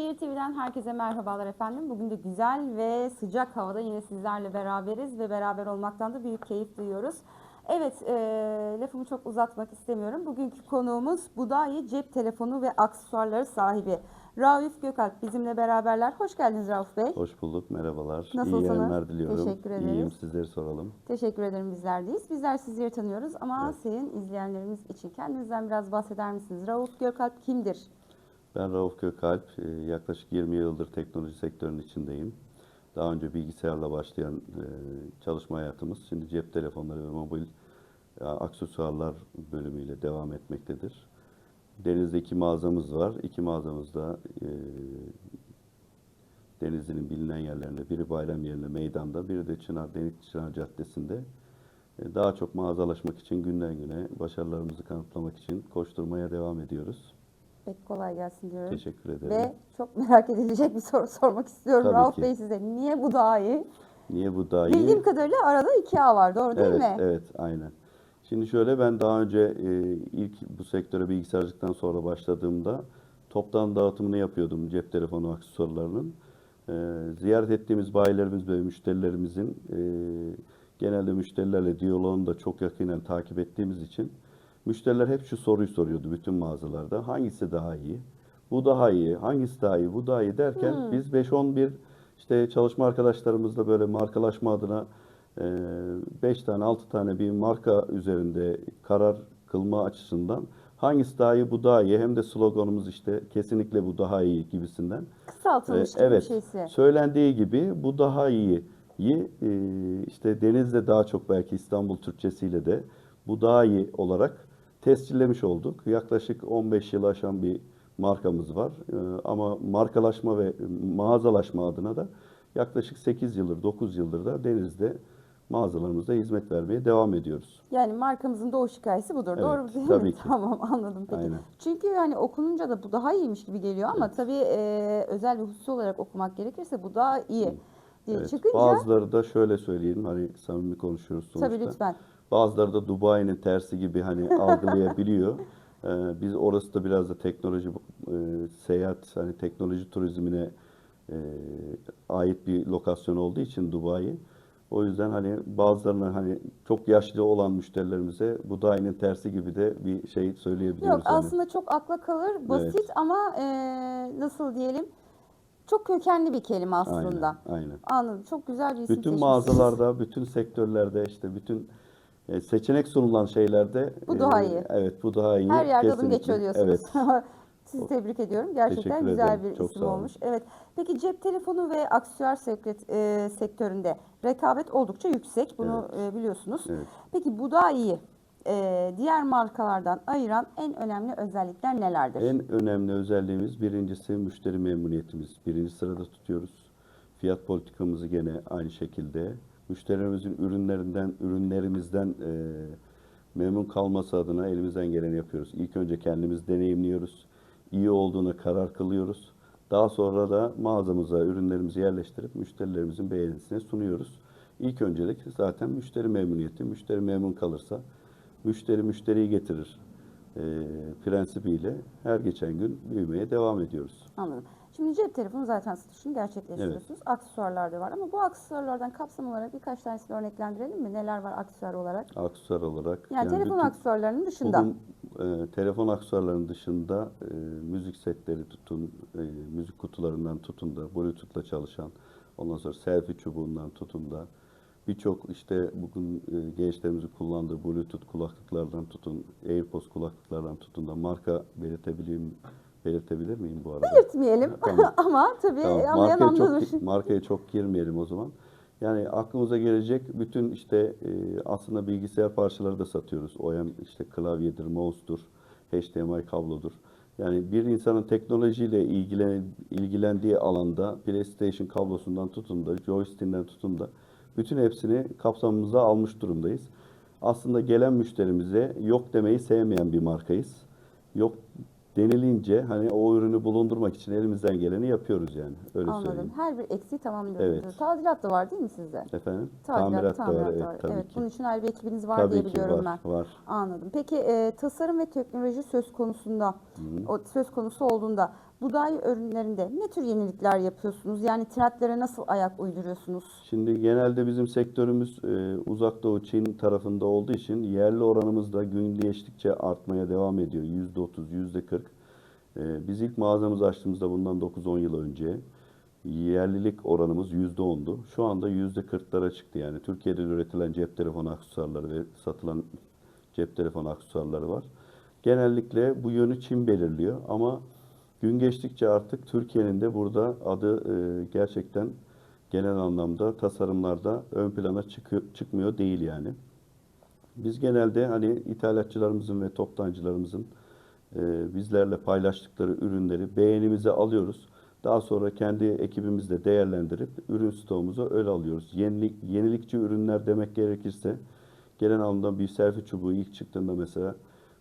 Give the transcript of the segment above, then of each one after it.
Şehir TV'den herkese merhabalar efendim. Bugün de güzel ve sıcak havada yine sizlerle beraberiz ve beraber olmaktan da büyük keyif duyuyoruz. Evet, e, lafımı çok uzatmak istemiyorum. Bugünkü konuğumuz Budayi cep telefonu ve aksesuarları sahibi Rauf Gökalp bizimle beraberler. Hoş geldiniz Rauf Bey. Hoş bulduk, merhabalar. Nasılsınız? İyi yayınlar diliyorum. Teşekkür ederiz. İyiyim, sizleri soralım. Teşekkür ederim bizlerdeyiz. Bizler sizleri tanıyoruz ama Evet. senin izleyenlerimiz için kendinizden biraz bahseder misiniz? Rauf Gökalp kimdir? Ben Rauf Gökalp, e, yaklaşık 20 yıldır teknoloji sektörünün içindeyim. Daha önce bilgisayarla başlayan e, çalışma hayatımız şimdi cep telefonları ve mobil e, aksesuarlar bölümüyle devam etmektedir. Deniz'de iki mağazamız var. İki mağazamızda e, Denizli'nin bilinen yerlerinde, biri Bayram yerine meydanda, biri de Çınar, Deniz Çınar Caddesi'nde. E, Daha çok mağazalaşmak için günden güne başarılarımızı kanıtlamak için koşturmaya devam ediyoruz. Pek kolay gelsin diyorum. Teşekkür ederim. Ve çok merak edilecek bir soru sormak istiyorum Tabii Rauf ki. Bey size. Niye bu daha iyi? Niye bu daha iyi? Bildiğim kadarıyla arada iki A var doğru değil evet, mi? evet, aynen. Şimdi şöyle ben daha önce e, ilk bu sektöre bilgisayarcılıktan sonra başladığımda toptan dağıtımını yapıyordum cep telefonu aksesuarlarının. E, ziyaret ettiğimiz bayilerimiz ve müşterilerimizin e, genelde müşterilerle diyaloğunu da çok yakinen takip ettiğimiz için müşteriler hep şu soruyu soruyordu bütün mağazalarda. Hangisi daha iyi? Bu daha iyi. Hangisi daha iyi? Bu daha iyi derken Hmm. biz 5-11 işte çalışma arkadaşlarımızla böyle markalaşma adına 5 tane 6 tane bir marka üzerinde karar kılma açısından hangisi daha iyi bu daha iyi hem de sloganımız işte kesinlikle bu daha iyi gibisinden. Kısaltılmış Ee, bir evet şeysi. söylendiği gibi bu daha iyi e, işte Deniz'de daha çok belki İstanbul Türkçesiyle de bu daha iyi olarak tescillemiş olduk. Yaklaşık 15 yıl aşan bir markamız var. Ee, Ama markalaşma ve mağazalaşma adına da yaklaşık 8 yıldır 9 yıldır da Deniz'de mağazalarımızda hizmet vermeye devam ediyoruz. Yani markamızın doğuş hikayesi budur. Evet, doğru değil tabii mi? ki. Tamam anladım peki. Aynen. Çünkü hani okununca da bu daha iyiymiş gibi geliyor ama tabii e, özel bir husus olarak okumak gerekirse bu daha iyi diye Evet, çıkınca Bazıları da şöyle söyleyelim hani samimi konuşuyoruz sonuçta. tabii lütfen. Bazıları da Dubai'nin tersi gibi hani algılayabiliyor. Ee, biz orası da biraz da teknoloji e, seyahat hani teknoloji turizmine e, ait bir lokasyon olduğu için Dubai. O yüzden hani bazılarına hani çok yaşlı olan müşterilerimize bu Dubai'nin tersi gibi de bir şey söyleyebiliyoruz. Yok hani. aslında çok akla kalır, basit ama e, nasıl diyelim çok kökenli bir kelime aslında. Aynen, aynen. Anladım. Çok güzel bir isim Bütün mağazalarda, bütün sektörlerde işte bütün e, seçenek sunulan şeylerde Bu daha e, iyi. Evet, bu daha iyi. Her yerde adım Kesinlikle. geçiyor diyorsunuz. Evet. Sizi tebrik ediyorum. Gerçekten güzel bir Çok isim olmuş. Evet. Peki cep telefonu ve aksesuar sekret- e, sektöründe rekabet oldukça yüksek. Bunu e, biliyorsunuz. Evet. Peki bu da iyi. E, diğer markalardan ayıran en önemli özellikler nelerdir? En önemli özelliğimiz birincisi müşteri memnuniyetimiz. Birinci sırada tutuyoruz. Fiyat politikamızı gene aynı şekilde. Müşterilerimizin ürünlerinden, ürünlerimizden e, memnun kalması adına elimizden geleni yapıyoruz. İlk önce kendimiz deneyimliyoruz. İyi olduğuna karar kılıyoruz. Daha sonra da mağazamıza ürünlerimizi yerleştirip müşterilerimizin beğenisine sunuyoruz. İlk öncelik zaten müşteri memnuniyeti. Müşteri memnun kalırsa müşteri müşteriyi getirir e, prensibiyle her geçen gün büyümeye devam ediyoruz. Anladım. Şimdi cep telefonu zaten satışını gerçekleştiriyorsunuz. Aksesuarlar da var ama bu aksesuarlardan kapsam olarak birkaç tanesini örneklendirelim mi? Neler var aksesuar olarak? Aksesuar olarak. Yani, telefon bütün- aksesuarlarının dışında. Bugün e, telefon aksesuarlarının dışında e, müzik setleri tutun, e, müzik kutularından tutun da Bluetooth'la çalışan, ondan sonra selfie çubuğundan tutun da birçok işte bugün e, gençlerimizin kullandığı Bluetooth kulaklıklardan tutun, AirPods kulaklıklardan tutun da marka belirtebileyim belirtebilir miyim bu arada? Belirtmeyelim Tamam. ama tabii Tamam, anlayan markaya çok markaya çok girmeyelim o zaman. Yani aklımıza gelecek bütün işte e, aslında bilgisayar parçaları da satıyoruz. OEM işte klavyedir, mouse'dur, HDMI kablodur. Yani bir insanın teknolojiyle ilgilen, ilgilendiği alanda PlayStation kablosundan tutun da, joystick'inden tutun da bütün hepsini kapsamımıza almış durumdayız. Aslında gelen müşterimize yok demeyi sevmeyen bir markayız. Yok denilince hani o ürünü bulundurmak için elimizden geleni yapıyoruz yani. Öyle Anladım. söyleyeyim. Her bir eksiği tamamlıyorsunuz. Evet. Tadilat da var değil mi sizde? Efendim? Tadilat, da var. Evet, da var. tabii evet, ki. bunun için ayrı bir ekibiniz var tabii diye biliyorum var, ben. var. Anladım. Peki e, tasarım ve teknoloji söz konusunda, o söz konusu olduğunda buğday ürünlerinde ne tür yenilikler yapıyorsunuz? Yani trendlere nasıl ayak uyduruyorsunuz? Şimdi genelde bizim sektörümüz e, uzak doğu Çin tarafında olduğu için yerli oranımız da gün geçtikçe artmaya devam ediyor. %30, %40. E, biz ilk mağazamızı açtığımızda bundan 9-10 yıl önce yerlilik oranımız %10'du. Şu anda %40'lara çıktı yani. Türkiye'de üretilen cep telefonu aksesuarları ve satılan cep telefonu aksesuarları var. Genellikle bu yönü Çin belirliyor ama gün geçtikçe artık Türkiye'nin de burada adı e, gerçekten genel anlamda tasarımlarda ön plana çıkıyor, çıkmıyor değil yani. Biz genelde hani ithalatçılarımızın ve toptancılarımızın e, bizlerle paylaştıkları ürünleri beğenimize alıyoruz. Daha sonra kendi ekibimizle değerlendirip ürün stoğumuzu öyle alıyoruz. Yenilik, yenilikçi ürünler demek gerekirse genel anlamda bir selfie çubuğu ilk çıktığında mesela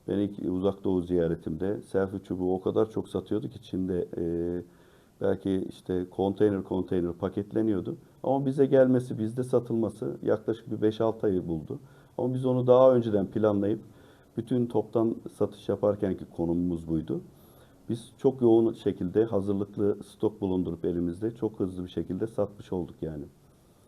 ben ilk uzak doğu ziyaretimde selfie çubuğu o kadar çok satıyordu ki Çin'de e, belki işte konteyner konteyner paketleniyordu. Ama bize gelmesi, bizde satılması yaklaşık bir 5-6 ayı buldu. Ama biz onu daha önceden planlayıp bütün toptan satış yaparkenki konumumuz buydu. Biz çok yoğun şekilde hazırlıklı stok bulundurup elimizde çok hızlı bir şekilde satmış olduk yani.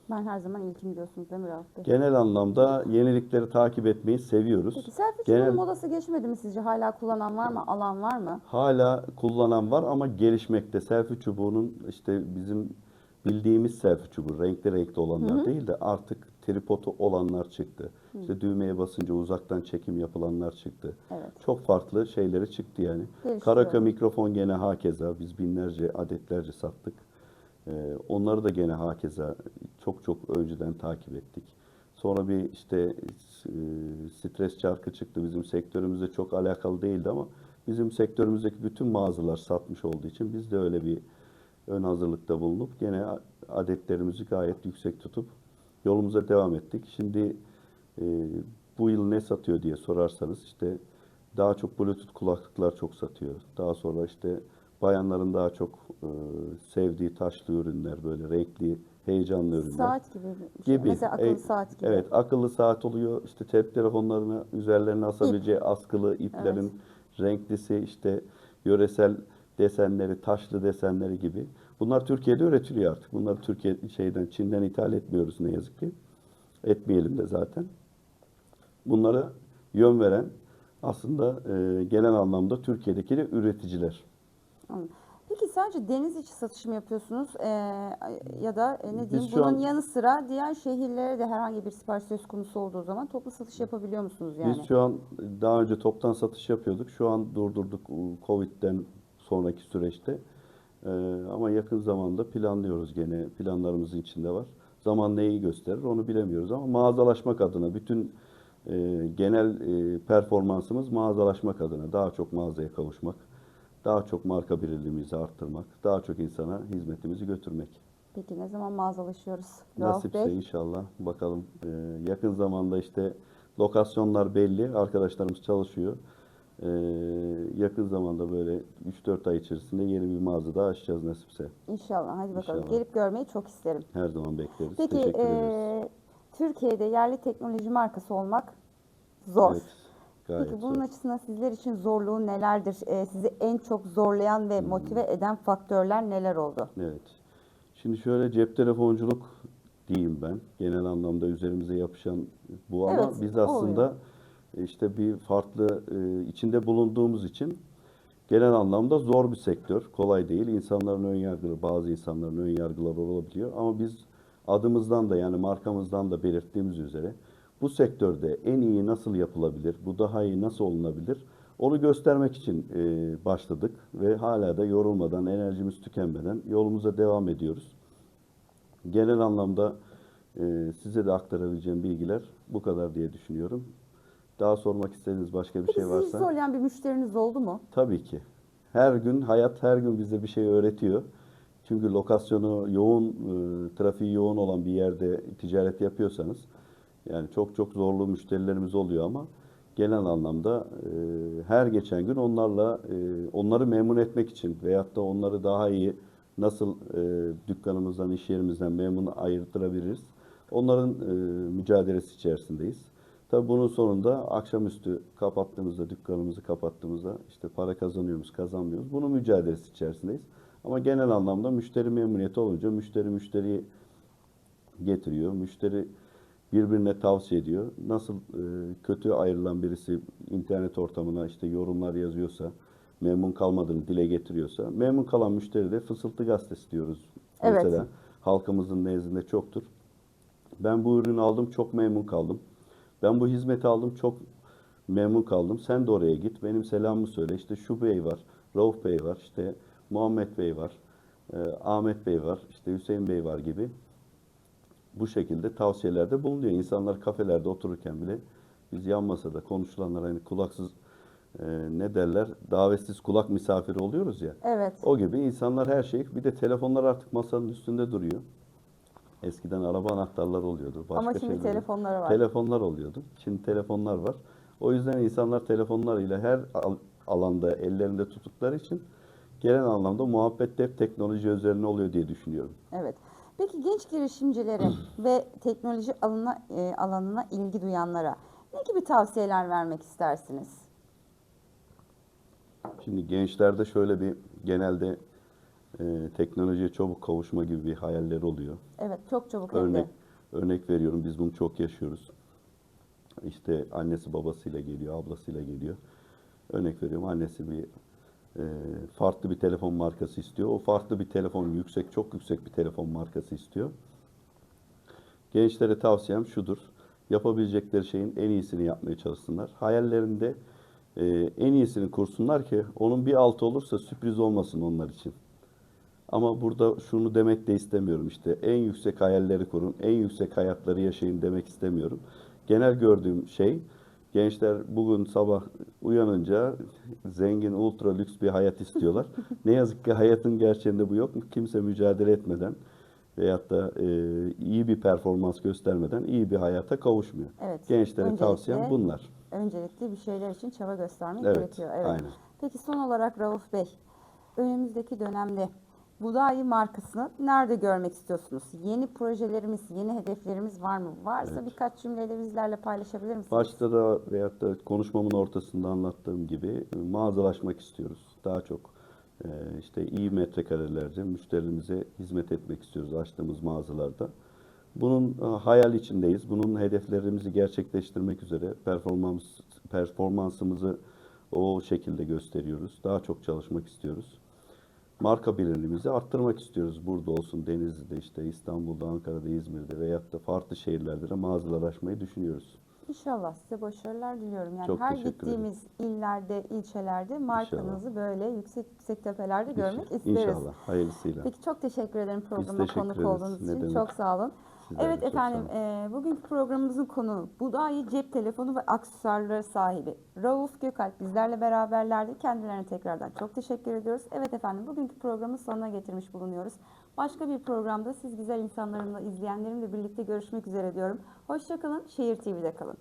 Ben her zaman ilkim diyorsunuz değil mi Rauf Bey? Genel anlamda yenilikleri takip etmeyi seviyoruz. Peki selfie Genel- çubuğu modası geçmedi mi sizce? Hala kullanan var mı? Alan var mı? Hala kullanan var ama gelişmekte. Selfie çubuğunun işte bizim bildiğimiz selfie çubuğu, renkli renkli olanlar değil de artık tripodu olanlar çıktı. İşte düğmeye basınca uzaktan çekim yapılanlar çıktı. Evet. Çok farklı şeyleri çıktı yani. Geliştiriyor. Karaka mikrofon gene hakeza. Biz binlerce adetlerce sattık. Ee, onları da gene hakeza çok çok önceden takip ettik. Sonra bir işte e, stres çarkı çıktı. Bizim sektörümüzde çok alakalı değildi ama bizim sektörümüzdeki bütün mağazalar satmış olduğu için biz de öyle bir ön hazırlıkta bulunup gene adetlerimizi gayet yüksek tutup yolumuza devam ettik. Şimdi e, bu yıl ne satıyor diye sorarsanız işte daha çok Bluetooth kulaklıklar çok satıyor. Daha sonra işte bayanların daha çok e, sevdiği taşlı ürünler, böyle renkli, heyecanlı ürünler Saat gibi şey. gibi. Mesela akıllı E, saat gibi. Evet, akıllı saat oluyor. İşte cep telefonlarını üzerlerine asabileceği askılı iplerin renklisi, işte yöresel desenleri, taşlı desenleri gibi. Bunlar Türkiye'de üretiliyor artık. Bunları Türkiye şeyden Çin'den ithal etmiyoruz ne yazık ki. Etmeyelim de zaten. Bunlara yön veren aslında e, genel anlamda Türkiye'deki de üreticiler. Anladım. Peki sadece deniz içi satış mı yapıyorsunuz Ee, ya da e, ne Biz diyeyim şu bunun an- yanı sıra diğer şehirlere de herhangi bir sipariş söz konusu olduğu zaman toplu satış yapabiliyor musunuz yani? Biz şu an daha önce toptan satış yapıyorduk. Şu an durdurduk u, Covid'den sonraki süreçte. Ee, ama yakın zamanda planlıyoruz gene. Planlarımızın içinde var. Zaman neyi gösterir onu bilemiyoruz ama mağazalaşmak adına bütün e, genel e, performansımız mağazalaşmak adına daha çok mağazaya kavuşmak, daha çok marka birliğimizi arttırmak, daha çok insana hizmetimizi götürmek. Peki ne zaman mağazalaşıyoruz? Nasipse Bey. inşallah bakalım. Ee, yakın zamanda işte lokasyonlar belli. Arkadaşlarımız çalışıyor. Ee, yakın zamanda böyle 3-4 ay içerisinde yeni bir mağaza daha açacağız nasipse. İnşallah. Hadi bakalım. İnşallah. Gelip görmeyi çok isterim. Her zaman bekleriz. Peki Teşekkür ederiz. e, Türkiye'de yerli teknoloji markası olmak zor. Evet, gayet Peki bunun zor. açısından sizler için zorluğu nelerdir? E, sizi en çok zorlayan Hmm. ve motive eden faktörler neler oldu? Evet. Şimdi şöyle cep telefonculuk diyeyim ben. Genel anlamda üzerimize yapışan bu ama Evet, biz aslında işte bir farklı e, içinde bulunduğumuz için genel anlamda zor bir sektör. Kolay değil. İnsanların ön yargıları, bazı insanların ön yargıları olabiliyor. Ama biz adımızdan da yani markamızdan da belirttiğimiz üzere bu sektörde en iyi nasıl yapılabilir, bu daha iyi nasıl olunabilir onu göstermek için e, başladık ve hala da yorulmadan, enerjimiz tükenmeden yolumuza devam ediyoruz. Genel anlamda e, size de aktarabileceğim bilgiler bu kadar diye düşünüyorum. Daha sormak istediğiniz başka bir Peki şey sizi varsa zorlayan bir müşteriniz oldu mu? tabii ki. Her gün hayat her gün bize bir şey öğretiyor. Çünkü lokasyonu yoğun, e, trafiği yoğun olan bir yerde ticaret yapıyorsanız yani çok çok zorlu müşterilerimiz oluyor ama genel anlamda e, her geçen gün onlarla e, onları memnun etmek için veyahut da onları daha iyi nasıl e, dükkanımızdan, iş yerimizden memnun ayırtırabiliriz. Onların e, mücadelesi içerisindeyiz. Tabii bunun sonunda akşamüstü kapattığımızda, dükkanımızı kapattığımızda işte para kazanıyor muyuz, kazanmıyoruz. Bunun mücadelesi içerisindeyiz. Ama genel anlamda müşteri memnuniyeti olunca müşteri müşteriyi getiriyor. Müşteri birbirine tavsiye ediyor. Nasıl e, kötü ayrılan birisi internet ortamına işte yorumlar yazıyorsa, memnun kalmadığını dile getiriyorsa, memnun kalan müşteri de fısıltı gazetesi diyoruz. Evet. Mesela halkımızın nezdinde çoktur. Ben bu ürünü aldım, çok memnun kaldım. Ben bu hizmeti aldım, çok memnun kaldım. Sen de oraya git, benim selamımı söyle. İşte şu bey var, Rauf Bey var, işte Muhammed Bey var, e, Ahmet Bey var, işte Hüseyin Bey var gibi bu şekilde tavsiyelerde bulunuyor. İnsanlar kafelerde otururken bile biz yan masada konuşulanlar hani kulaksız e, ne derler davetsiz kulak misafiri oluyoruz ya. Evet. O gibi insanlar her şey bir de telefonlar artık masanın üstünde duruyor. Eskiden araba anahtarları oluyordu. Başka Ama şimdi telefonları var. Telefonlar oluyordu. Şimdi telefonlar var. O yüzden insanlar telefonlarıyla her al- alanda ellerinde tuttukları için genel anlamda muhabbet hep teknoloji üzerine oluyor diye düşünüyorum. Evet. Peki genç girişimcilere ve teknoloji alanına, e, alanına ilgi duyanlara ne gibi tavsiyeler vermek istersiniz? Şimdi gençlerde şöyle bir genelde e, teknolojiye çabuk kavuşma gibi bir hayalleri oluyor. Evet, çok çabuk hem. Örnek örnek veriyorum biz bunu çok yaşıyoruz. İşte annesi babasıyla geliyor, ablasıyla geliyor. Örnek veriyorum annesi bir e, farklı bir telefon markası istiyor. O farklı bir telefon yüksek, çok yüksek bir telefon markası istiyor. Gençlere tavsiyem şudur. Yapabilecekleri şeyin en iyisini yapmaya çalışsınlar. Hayallerinde e, en iyisini kursunlar ki onun bir altı olursa sürpriz olmasın onlar için. Ama burada şunu demek de istemiyorum işte en yüksek hayalleri kurun, en yüksek hayatları yaşayın demek istemiyorum. Genel gördüğüm şey gençler bugün sabah uyanınca zengin, ultra lüks bir hayat istiyorlar. ne yazık ki hayatın gerçeğinde bu yok. Kimse mücadele etmeden veyahut da e, iyi bir performans göstermeden iyi bir hayata kavuşmuyor. Evet, Gençlere öncelikle- tavsiyem bunlar. Öncelikli bir şeyler için çaba göstermek Evet, gerekiyor. Evet. aynen. Peki son olarak Rauf Bey, önümüzdeki dönemde Budayi markasını nerede görmek istiyorsunuz? Yeni projelerimiz, yeni hedeflerimiz var mı? Varsa birkaç cümleyle bizlerle paylaşabilir misiniz? Başta da veyahut da konuşmamın ortasında anlattığım gibi e, mağazalaşmak istiyoruz. Daha çok e, işte iyi metrekarelerce müşterimize hizmet etmek istiyoruz açtığımız mağazalarda. Bunun e, hayal içindeyiz. Bunun hedeflerimizi gerçekleştirmek üzere performans performansımızı o şekilde gösteriyoruz. Daha çok çalışmak istiyoruz. Marka bilinirliğimizi arttırmak istiyoruz. Burada olsun, Denizli'de, işte İstanbul'da, Ankara'da, İzmir'de veyahut da farklı şehirlerde de mağazalar açmayı düşünüyoruz. İnşallah size başarılar diliyorum. Yani Çok her gittiğimiz illerde, ilçelerde markanızı böyle yüksek yüksek tepelerde görmek isteriz. İnşallah. Hayırlısıyla. Peki çok teşekkür ederim programa konuk ederiz. olduğunuz Ne için. demek. Çok sağ olun. Evet efendim, e, bugünkü programımızın konuğu Budayi cep telefonu ve aksesuarları sahibi Rauf Gökalp bizlerle beraberlerdi. Kendilerine tekrardan çok teşekkür ediyoruz. Evet efendim, bugünkü programın sonuna getirmiş bulunuyoruz. Başka bir programda siz güzel insanlarımla, izleyenlerimle birlikte görüşmek üzere diyorum. Hoşçakalın, Şehir TV'de kalın.